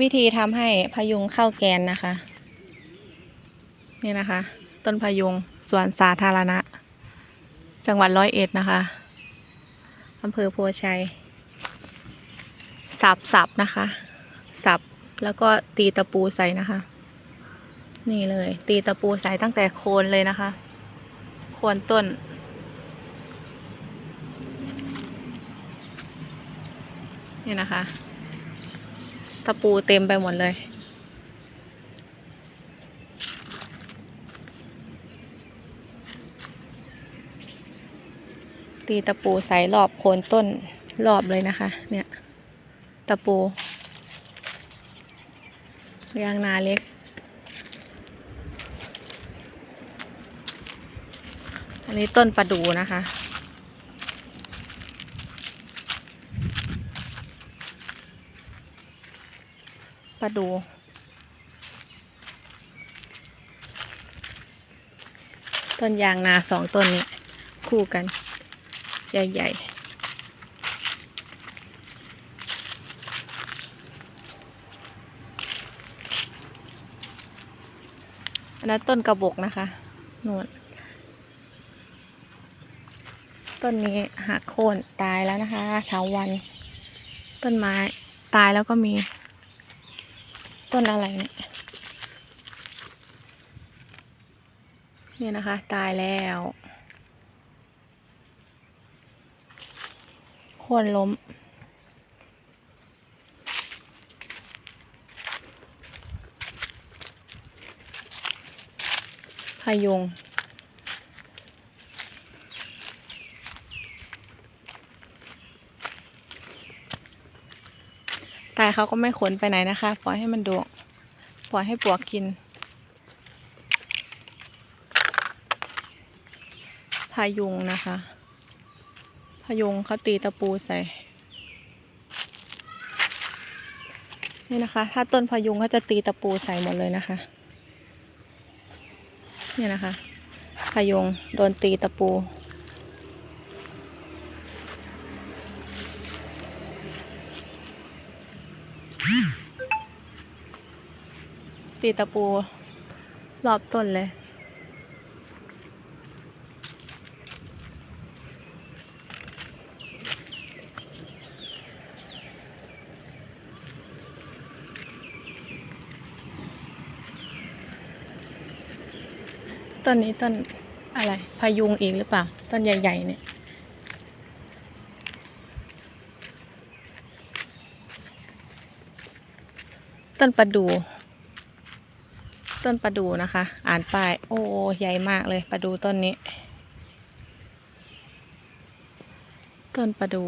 วิธีทำให้พยุงเข้าแกนนะคะ นี่นะคะ ต้นพยุงสวนสาธารณะ จังหวัดร้อยเอ็ดนะคะอำเภอโพชัย สับสับนะคะ สับแล้วก็ตีตะปูใส่นะคะ นี่เลย ตีตะปูใส่ตั้งแต่โคนเลยนะคะ โคนต้นนี่นะคะ ตะปูเต็มไปหมดเลย ตีตะปูใส่รอบโคนต้นรอบเลยนะคะ เนี่ย ตะปูเรียงนาเล็กอันนี้ต้นประดูนะคะ ประดู ต้นยางนาสองต้นนี้ คู่กัน ใหญ่ๆอันนั้นต้นกระบอกนะคะนู่นต้นนี้หักโค่นตายแล้วนะคะเถาวัน ต้นไม้ตายแล้วก็มี ต้นอะไรเนี่ย เนี่ยนะคะ ตายแล้วโค่นล้ม พยุง ตายเขาก็ไม่ขนไปไหนนะคะ ปล่อยให้มันดวงปล่อยให้ปลวกกิน พายุงนะคะ พายุงเขาตีตะปูใส่ นี่นะคะ ถ้าต้นพายุงเขาจะตีตะปูใส่หมดเลยนะคะ เนี่ยนะคะ พายุงโดนตีตะปู ตีตะปู รอบต้นเลย ต้นนี้ต้นอะไรพายุงอีกหรือเปล่า ต้นใหญ่ ๆ เนี่ย ต้นประดู ต้นประดูนะคะ อ่านป้าย โอ้ใหญ่มากเลยประดูต้นนี้ ต้นประดู